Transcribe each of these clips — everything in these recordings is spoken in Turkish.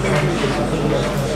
すいません。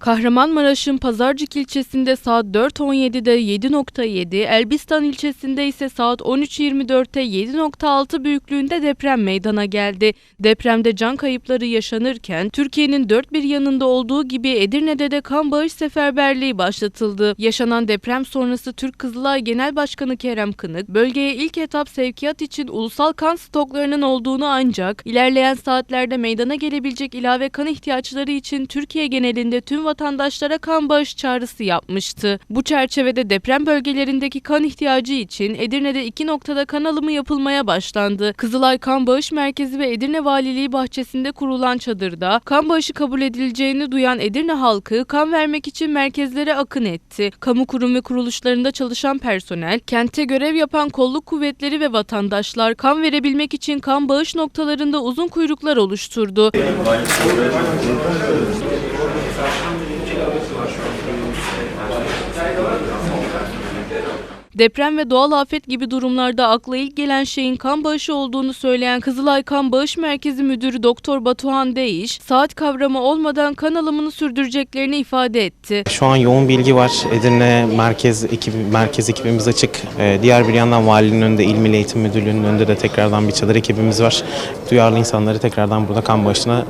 Kahramanmaraş'ın Pazarcık ilçesinde saat 4.17'de 7.7, Elbistan ilçesinde ise saat 13.24'te 7.6 büyüklüğünde deprem meydana geldi. Depremde can kayıpları yaşanırken Türkiye'nin dört bir yanında olduğu gibi Edirne'de de kan bağış seferberliği başlatıldı. Yaşanan deprem sonrası Türk Kızılay Genel Başkanı Kerem Kınık, bölgeye ilk etap sevkiyat için ulusal kan stoklarının olduğunu ancak ilerleyen saatlerde meydana gelebilecek ilave kan ihtiyaçları için Türkiye genelinde tüm vatandaşlara kan bağış çağrısı yapmıştı. Bu çerçevede deprem bölgelerindeki kan ihtiyacı için Edirne'de iki noktada kan alımı yapılmaya başlandı. Kızılay Kan Bağış Merkezi ve Edirne Valiliği bahçesinde kurulan çadırda kan bağışı kabul edileceğini duyan Edirne halkı kan vermek için merkezlere akın etti. Kamu kurum ve kuruluşlarında çalışan personel, kentte görev yapan kolluk kuvvetleri ve vatandaşlar kan verebilmek için kan bağış noktalarında uzun kuyruklar oluşturdu. Deprem ve doğal afet gibi durumlarda akla ilk gelen şeyin kan bağışı olduğunu söyleyen Kızılay Kan Bağış Merkezi Müdürü Doktor Batuhan Değiş, saat kavramı olmadan kan alımını sürdüreceklerini ifade etti. Şu an yoğun bilgi var. Edirne merkez ekip merkez ekibimiz açık. Ee, diğer bir yandan valinin önünde, İl Milli Eğitim Müdürlüğü'nün önünde de tekrardan bir çadır ekibimiz var. Duyarlı insanları tekrardan burada kan bağışına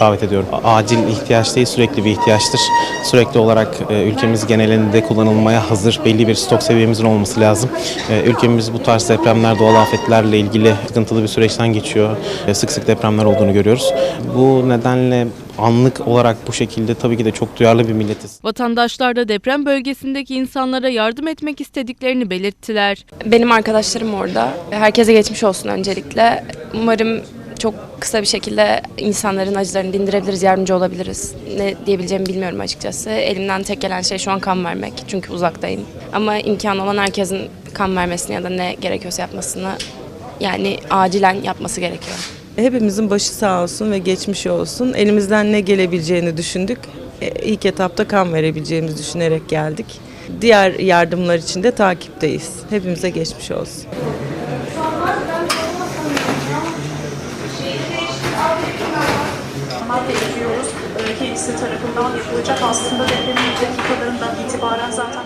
davet ediyorum. Acil ihtiyaç değil, sürekli bir ihtiyaçtır. Sürekli olarak e, ülkemiz genelinde kullanılmaya hazır belli bir stok seviyemizin olması lazım. E, ülkemiz bu tarz depremler, doğal afetlerle ilgili sıkıntılı bir süreçten geçiyor. Sık sık depremler olduğunu görüyoruz. Bu nedenle anlık olarak bu şekilde tabii ki de çok duyarlı bir milletiz. Vatandaşlar da deprem bölgesindeki insanlara yardım etmek istediklerini belirttiler. Benim arkadaşlarım orada. Herkese geçmiş olsun öncelikle. Umarım çok kısa bir şekilde insanların acılarını dindirebiliriz, yardımcı olabiliriz. Ne diyebileceğimi bilmiyorum açıkçası. Elimden tek gelen şey şu an kan vermek çünkü uzaktayım. Ama imkanı olan herkesin kan vermesini ya da ne gerekiyorsa yapmasını yani acilen yapması gerekiyor. Hepimizin başı sağ olsun ve geçmiş olsun. Elimizden ne gelebileceğini düşündük. E, İlk etapta kan verebileceğimizi düşünerek geldik. Diğer yardımlar için de takipteyiz. Hepimize geçmiş olsun. Bekliyoruz. Kendisi tarafından yapılacak. Aslında depremin dakikalarından itibaren zaten